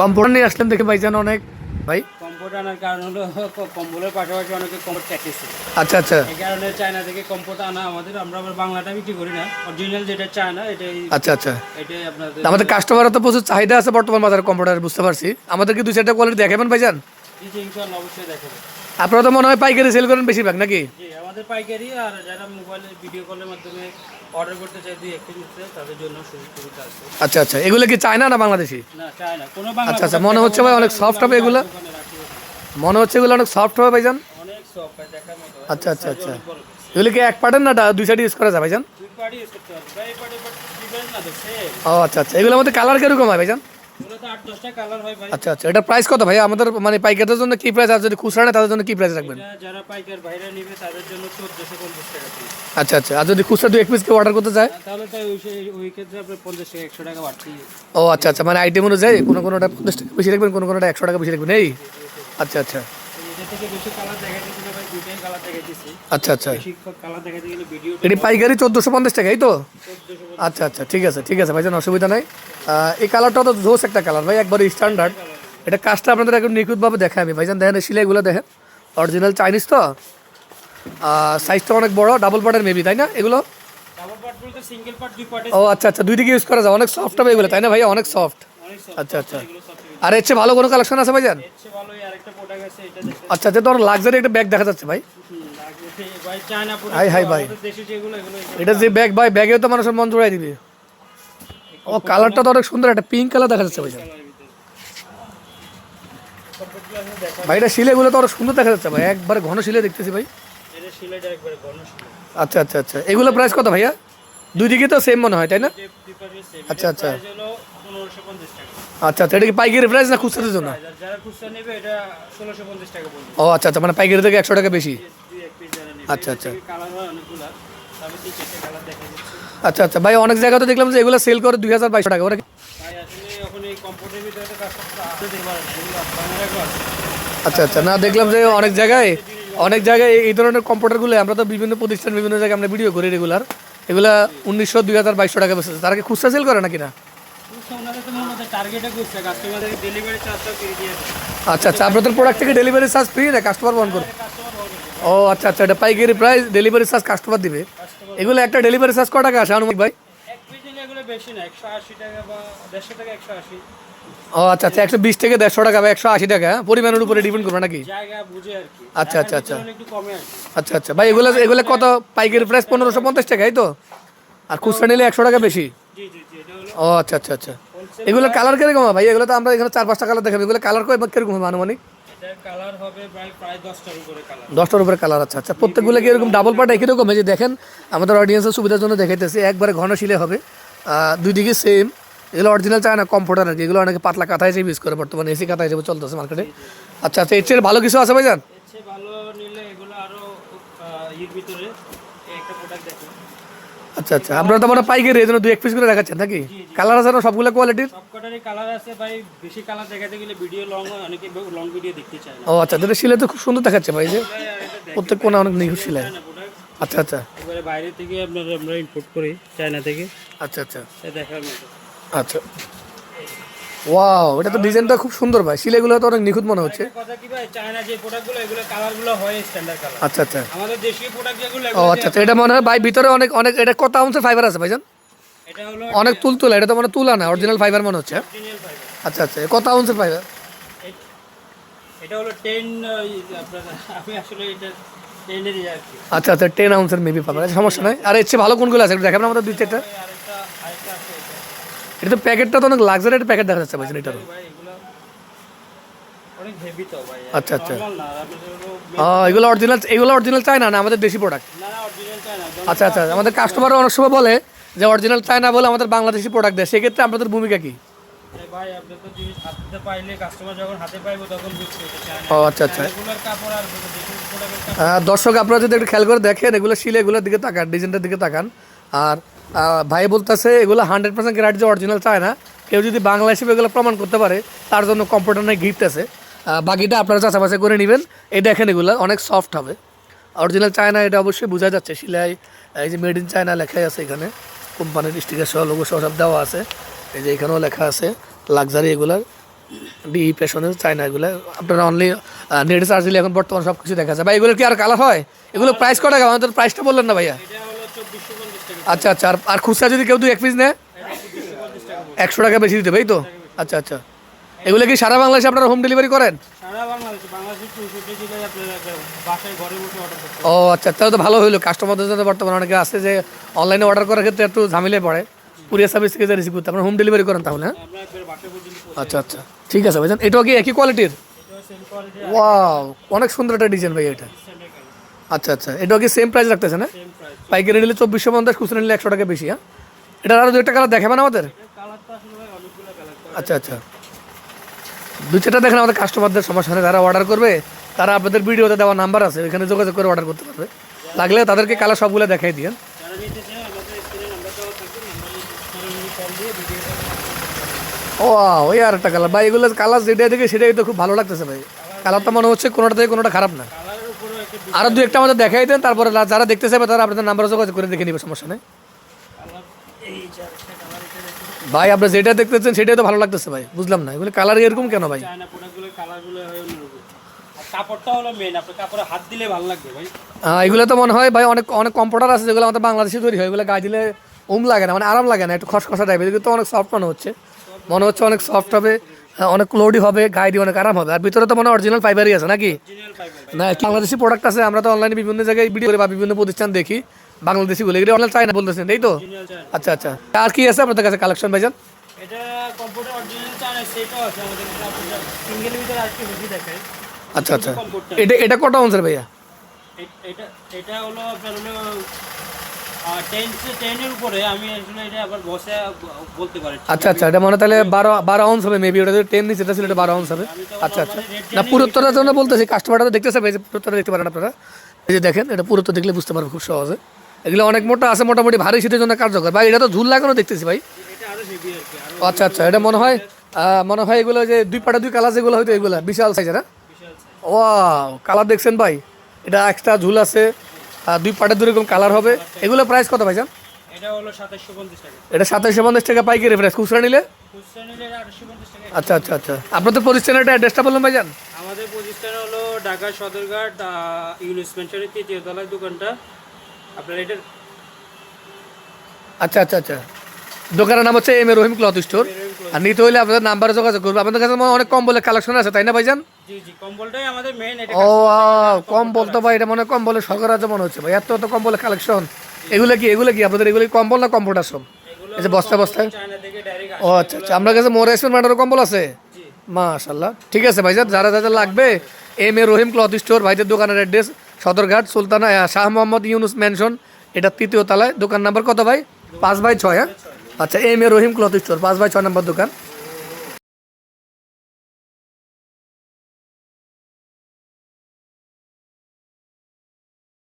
Computer নিয়ে আসলেন দেখে ভাইজান অনেক। ভাই? কম্পোর্ট আনার কারণ হলো কম্বলের পাশাপাশি অনেকে কম্পোর্ট চাইতেছে। আচ্ছা আচ্ছা। এই কারণে চায়না থেকে কম্পোর্ট আনা আমাদের আমরা আবার বাংলাটা বিক্রি করি না। অরিজিনাল যেটা চায়না এটাই আচ্ছা আচ্ছা। এটাই আপনাদের আমাদের কাস্টমারও তো প্রচুর চাহিদা আছে বর্তমান বাজারে কম্পিউটার বুঝতে পারছি। আমাদেরকে দুই চারটা কোয়ালিটি দেখাবেন ভাইজান? জি জি, ইনশাআল্লাহ অবশ্যই দেখাবো। আপনারা তো মনে হয় পাইকারি সেল করেন বেশিরভাগ নাকি? জি আমাদের পাইকারি আর যারা মোবাইলে ভিডিও কলের মাধ্যমে অর্ডার করতে চাই দুই নিতে তাদের জন্য সুযোগ সুবিধা আছে। আচ্ছা আচ্ছা। এগুলো কি চায়না না বাংলাদেশি? না চায়না। কোনো বাংলা আচ্ছা, আচ্ছা, মনে হচ্ছে ভাই অনেক সফট হবে এগুলা। মনে হচ্ছে এগুলো অনেক সফট হবে ভাইজান? অনেক সফট ভাই দেখার মতো আচ্ছা আচ্ছা আচ্ছা। এগুলো কি এক পার্টের না দুই সাইড ইউজ করা যায় ভাইজান? দুই পার্টি ইউজ করতে পারবে ভাই পার্টি ডিজাইন না তো সেম ও আচ্ছা আচ্ছা। এগুলোর মধ্যে কালার কীরকম হয় ভাইজান? আচ্ছা আচ্ছা এটা প্রাইস কত ভাই? আমাদের মানে পাইকারদের জন্য কি প্রাইস আর যদি খুচরা নেয় তাদের জন্য কি প্রাইস রাখবেন? যারা পাইকার বাইরে নিবে তাদের জন্য চোদ্দশো পঞ্চাশ টাকা আচ্ছা আচ্ছা আর যদি খুচরা দুই এক পিস কেউ অর্ডার করতে চায়? তাহলে তো ওই ক্ষেত্রে আপনার পঞ্চাশ টাকা একশো টাকা বাড়তি। ও আচ্ছা আচ্ছা মানে আইটেম অনুযায়ী কোনো কোনোটা পঞ্চাশ টাকা বেশি রাখবেন কোনো কোনোটা একশো টাকা বেশি রাখবেন এই? আচ্ছা আচ্ছা। আচ্ছা আচ্ছা। এটি পাইকারি চোদ্দোশো পঞ্চাশ টাকা এই তো আচ্ছা আচ্ছা ঠিক আছে ঠিক আছে ভাইজান অসুবিধা নাই। এই কালারটা তো জোস একটা কালার ভাই একবারে স্ট্যান্ডার্ড এটা কাজটা আপনাদের একদম নিখুঁতভাবে দেখা আমি ভাইজান দেখেন সিলাইগুলো দেখেন। অরিজিনাল চাইনিজ তো? সাইজটা অনেক বড় ডাবল পার্টের মেবি তাই না এগুলো? ও আচ্ছা আচ্ছা দুই দিকে ইউজ করা যায়। অনেক সফট হবে এগুলো তাই না ভাই অনেক সফট আচ্ছা আচ্ছা। আর এর চেয়ে ভালো কোনো কালেকশন আছে ভাইজান? আচ্ছা আচ্ছা ধরো লাক্সারি একটা ব্যাগ দেখা যাচ্ছে ভাই। ভাই হাই, হাই, ভাই। এটা যে ব্যাগ ভাই ব্যাগেও তো মানুষের মন জোড়াই দিবে। ও কালারটা তো অনেক সুন্দর একটা পিঙ্ক কালার দেখা যাচ্ছে দেখা ভাই এটা শিলেগুলো তো অনেক সুন্দর দেখা যাচ্ছে ভাই। একবারে ঘন শিলে দেখতেছি ভাই। আচ্ছা আচ্ছা আচ্ছা। এগুলো প্রাইস কত ভাইয়া? দুই দিকে তো সেম মনে হয় তাই না? আচ্ছা, আচ্ছা। আচ্ছা আচ্ছা এটা কি পাইকারি প্রাইস না খুচরার জন্য? যারা খুচরা নেবে এটা ষোলোশো পঞ্চাশ টাকা পড়বে। ও আচ্ছা আচ্ছা মানে পাইকারি থেকে একশো টাকা বেশি? আচ্ছা, আচ্ছা। কালার হয় অনেকগুলা। তবে তিন চারটে কালার দেখা যাচ্ছে। আচ্ছা আচ্ছা ভাই অনেক জায়গাতে দেখলাম যে এগুলো সেল করে দুই হাজার বাইশশো টাকা। ওরা আসলে এখন এই ভিতরে তো আচ্ছা আচ্ছা না দেখলাম যে অনেক জায়গায় অনেক জায়গায় এই ধরনের কম্পিউটারগুলো আমরা তো বিভিন্ন প্রতিষ্ঠান বিভিন্ন জায়গায় আমরা ভিডিও করি রেগুলার এগুলা উনিশশো দুই হাজার বাইশশো টাকা বেসেছে তারা কি খুচরা সেল করে নাকি না? হয় আচ্ছা আচ্ছা আপনাদের প্রোডাক্ট থেকে ডেলিভারি চার্জ ফ্রি না কাস্টমার বহন করবে কাস্টমার হবে ও আচ্ছা আচ্ছা এটা পাইকারি প্রাইস ডেলিভারি চার্জ কাস্টমার দিবে। এগুলো একটা ডেলিভারি চার্জ ক টাকা আসে আনুমানিক ভাই? ও আচ্ছা আচ্ছা একশো বিশ থেকে দেড়শো টাকা বা একশো আশি টাকা হ্যাঁ? পরিমাণের উপরে ডিপেন্ড করবে নাকি? আচ্ছা, আচ্ছা, আচ্ছা। কি। আচ্ছা আচ্ছা ভাই এগুলো এগুলো কত? পাইকারি প্রাইস পনেরোশো পঞ্চাশ টাকা এই তো? আর খুচরা নিলে একশো টাকা বেশি? ও আচ্ছা আচ্ছা আচ্ছা। এগুলো কালার কীরকম ভাই? এগুলো তো আমরা এখানে চার পাঁচটা কালার দেখাবো। এগুলো কালার কীরকম হবে আনুমানিক? কালার হবে প্রায় প্রায় দশটার উপরে কালার আছে আচ্ছা প্রত্যেকগুলো কি এরকম ডাবল পার্ট একই রকম? যে দেখেন আমাদের অডিয়েন্সের সুবিধার জন্য দেখাইতেছি। একবারে ঘন শিলে হবে। দুই দিকে সেম এগুলো অরিজিনাল চায় না কম্পিউটার আর কি। এগুলো অনেকে পাতলা কাঁথা হিসেবে ইউজ করে বর্তমানে। এসি কাঁথা হিসেবে চলতেছে মার্কেটে আচ্ছা আচ্ছা এর চেয়ে ভালো কিছু আছে ভাইজান? ভালো নিলে এগুলো আরও ভিতরে একটা প্রোডাক্ট দেখুন। আচ্ছা আচ্ছা। আপনারা তো মানে পাইকারি এই জন্য দুই এক পিস করে দেখাচ্ছেন নাকি? কালার আছে না সবগুলো কোয়ালিটির সবকটারই কালার আছে। ভাই বেশি কালার দেখাতে গেলে ভিডিও লং অনেকে লং ভিডিও দেখতে চায় না। ও আচ্ছা তাহলে শিলে তো খুব সুন্দর দেখাচ্ছে ভাই যে প্রত্যেক কোণা অনেক নিখুঁত শিলায় আচ্ছা আচ্ছা। এবারে বাইরে থেকে আপনারা আমরা ইম্পোর্ট করি চায়না থেকে। আচ্ছা আচ্ছা। দেখার মতো। আচ্ছা। ওয়াও এটা তো ডিজাইনটা খুব সুন্দর ভাই। শিলেগুলো তো অনেক নিখুঁত মনে হচ্ছে। কথা কি ভাই? চায়না যে প্রোডাক্টগুলো এগুলো কালারগুলো হয় স্ট্যান্ডার্ড কালার আচ্ছা আচ্ছা। আমাদের দেশীয় প্রোডাক্ট যেগুলো ও আচ্ছা আচ্ছা। এটা মনে হয় ভাই ভিতরে অনেক অনেক এটা কত আউন্সের ফাইবার আছে ভাইজান? এটা হলো অনেক তুল তুলা এটা তো মানে তুলা না অরিজিনাল ফাইবার মনে হচ্ছে আচ্ছা আচ্ছা। এ কত আউন্সের ফাইবার এটা হলো টেন আপনার আমি আসলে এটা টেনেরই আর কি। আচ্ছা আচ্ছা টেন আউন্সের মেবি পাবেন। আচ্ছা, সমস্যা নাই। আর এর চেয়ে ভালো কোনগুলো আছে? একটু দেখাবেন আমাদের দুই চারটা ভাই, আরেকটা আরেকটা আছে এটা তো প্যাকেটটা তো অনেক লাক্সারি একটা প্যাকেট দেখা যাচ্ছে এটারও ভাই তো। আচ্ছা, আচ্ছা। এগুলো অরিজিনাল এগুলো অরিজিনাল চায় না না আমাদের দেশি প্রোডাক্ট আচ্ছা আচ্ছা আমাদের কাস্টমাররা অনেক সময় বলে যে অরিজিনাল চায় না বলে আমাদের বাংলাদেশি প্রোডাক্ট দেয় সেক্ষেত্রে আপনাদের ভূমিকা কি? ভাই আপনি তো জিনিস হাতে পাইলে কাস্টমার যখন হাতে পাইবো তখন বুঝছে এটা ও আচ্ছা আচ্ছা। কাপড় আর আহ, দর্শক আপনারা যদি একটু খেয়াল করে দেখেন এগুলো শিলে এগুলোর দিকে তাকান ডিজাইনটার দিকে তাকান। আর ভাই বলতেছে, এগুলো হান্ড্রেড পার্সেন্ট গ্যারান্টি যে অরিজিনাল চায় না। কেউ যদি বাংলা হিসেবে এগুলো প্রমাণ করতে পারে, তার জন্য কম্পিউটার নাই গিফট আছে। বাকিটা আপনারা চাচাবাচা করে নেবেন। এই দেখেন এগুলো, অনেক সফট হবে। অরিজিনাল চায়না এটা অবশ্যই বোঝা যাচ্ছে। শিলাই এই যে মেড ইন চায়না লেখাই আছে এখানে। কোম্পানির স্টিকার সহ সহ সব দেওয়া আছে। এই যে এখানেও লেখা আছে লাক্সারি এগুলার। ডি পেশনের চায়না এগুলো। আপনারা অনলি নেট চার্জ দিলে এখন বর্তমানে সব কিছু দেখা যায়। ভাই এগুলো কি আর কালার হয়? এগুলো প্রাইস কত টাকা? আমাদের প্রাইসটা বললেন না ভাইয়া এটা হলো চব্বিশশো পঞ্চাশ টাকা আচ্ছা আচ্ছা আর আর খুচরা যদি কেউ দুই এক পিস নেয়? একশো টাকা বেশি দিতে ভাই তো? আচ্ছা আচ্ছা। এগুলো কি সারা বাংলাদেশে আপনারা হোম ডেলিভারি করেন? ও আচ্ছা তাহলে তো ভালো হইল। কাস্টমারদের সাথে বর্তমানে অনেকে আছে যে অনলাইনে অর্ডার করার ক্ষেত্রে একটু ঝামেলে পড়ে। কুরিয়ার সার্ভিস থেকে রিসিভ করতে আপনারা হোম ডেলিভারি করেন তাহলে হ্যাঁ? আচ্ছা আচ্ছা। ঠিক আছে ভাইজান এটাও কি একই কোয়ালিটির ওয়াও অনেক সুন্দর একটা ডিজাইন ভাই এটা। আচ্ছা আচ্ছা। এটাও কি সেম প্রাইস রাখতেছে না পাইকারি নিলে চব্বিশশো পঞ্চাশ, খুচরা নিলে একশো টাকা বেশি হ্যাঁ? এটা আরও দু একটা কালার দেখাবেন আমাদের? কালার তো কালার আচ্ছা আচ্ছা। দু চারটা দেখেন আমাদের কাস্টমারদের সমস্যা, যারা অর্ডার করবে, তারা আপনাদের ভিডিওতে দেওয়া নাম্বার আছে, ওইখানে যোগাযোগ করে অর্ডার করতে পারবে। লাগলে তাদেরকে কালার সবগুলো দেখাই দিয়ে ও ওই আর একটা কালার ভাই, এগুলো কালার যেটা দেখে সেটাই তো খুব ভালো লাগতেছে, ভাই। কালারটা মনে হচ্ছে কোনোটা থেকে কোনোটা খারাপ না। আরও দু একটা আমাদের দেখাই দেন তারপরে যারা দেখতে চাইবে তারা আপনাদের নাম্বার যোগাযোগ করে দেখে নিবে সমস্যা নেই। ভাই আপনি যেটা দেখতেছেন সেটাই তো ভালো লাগতেছে ভাই বুঝলাম না। এগুলো কালার এরকম কেন ভাই? এগুলো তো মনে হয় ভাই অনেক অনেক কম্পিউটার আছে যেগুলো আমাদের বাংলাদেশে তৈরি হয়। এগুলো গায়ে দিলে ওম লাগে না মানে আরাম লাগে না একটু খসখসা টাইপের এগুলো তো অনেক সফট মনে হচ্ছে। মনে হচ্ছে অনেক সফট হবে। অনেক লোডি হবে গায়ে দিয়ে অনেক আরাম হবে। আর ভিতরে তো মনে অরিজিনাল ফাইবারই আছে নাকি? না বাংলাদেশি প্রোডাক্ট আছে আমরা তো অনলাইনে বিভিন্ন জায়গায় ভিডিও করে বা বিভিন্ন প্রতিষ্ঠান দেখি। বাংলাদেশি বলে এগুলো অনলাইন চাই না বলতেছেন এই তো? আচ্ছা আচ্ছা। আর কি আছে আপনাদের কাছে কালেকশন ভাইজান? আচ্ছা আচ্ছা। এটা এটা কত অংশের ভাইয়া? এটা এটা হলো টেনের উপরে আমি আসলে এটা আবার বসে বলতে পারি। আচ্ছা আচ্ছা এটা মনে তাহলে বারো বারো আউন্স হবে মেবি ওটা টেন নিচে ছিল এটা বারো আউন্স হবে। আচ্ছা আচ্ছা। না পুরুত্তরের জন্য বলতেছি কাস্টমারটা তো দেখতেছে ভাই যে পুরুত্তরটা দেখতে পারেন আপনারা। এই যে দেখেন এটা পুরুত্ব দেখলে বুঝতে পারবে খুব সহজে। এগুলো অনেক মোটা আছে মোটামুটি ভারী শীতের জন্য কার্যকর। ভাই এটা তো ঝুল লাগানো দেখতেছি ভাই। এটা আচ্ছা আচ্ছা এটা মনে হয় মনে হয় এগুলো যে দুই পাটা দুই কালার যেগুলো হয়তো এগুলো বিশাল সাইজের হ্যাঁ? ও কালার দেখছেন ভাই। এটা এক্সট্রা ঝুল আছে দুই পাটের দুই রকম কালার হবে। এগুলো প্রাইস কত ভাইজান? এটা সাতাশশো পঞ্চাশ টাকা। পাইকারি প্রাইস খুচরা নিলে? আচ্ছা আচ্ছা আচ্ছা। আপনাদের প্রতিষ্ঠানের অ্যাড্রেসটা বললাম ভাইজান। আমাদের প্রতিষ্ঠান হলো ঢাকা সদরঘাট ইউনিস মেনশনের তৃতীয় তলায় দোকানটা। আপনার এটা আচ্ছা আচ্ছা আচ্ছা। দোকানের নাম হচ্ছে M A Rahim cloth store আর নিতে হলে আপনাদের নাম্বারে যোগাযোগ করব। আপনাদের কাছে অনেক কম্বলের কালেকশন আছে তাই না ভাইজান? ও কম্বল তো ভাই এটা মনে কম্বলের সরকার আছে মনে হচ্ছে ভাই। এত এত কম্বলের কালেকশন এগুলো কি এগুলো কি? আপনাদের এগুলো কম্বল না কম্পিউটার সব এই যে বস্তা বস্তায় ও আচ্ছা আচ্ছা। আপনার কাছে মোর এসপেন ম্যাটারও কম্বল আছে? মাশাল্লাহ ঠিক আছে ভাইজান যারা যারা লাগবে M A Rahim cloth store ভাইদের দোকানের অ্যাড্রেস সদরঘাট সুলতানা শাহ মোহাম্মদ ইউনুস মেনশন এটা তৃতীয় তলায়। দোকান নাম্বার কত ভাই? পাঁচ বাই ছয় হ্যাঁ? আচ্ছা M A Rahim cloth store পাঁচ বাই ছয় নম্বর দোকান।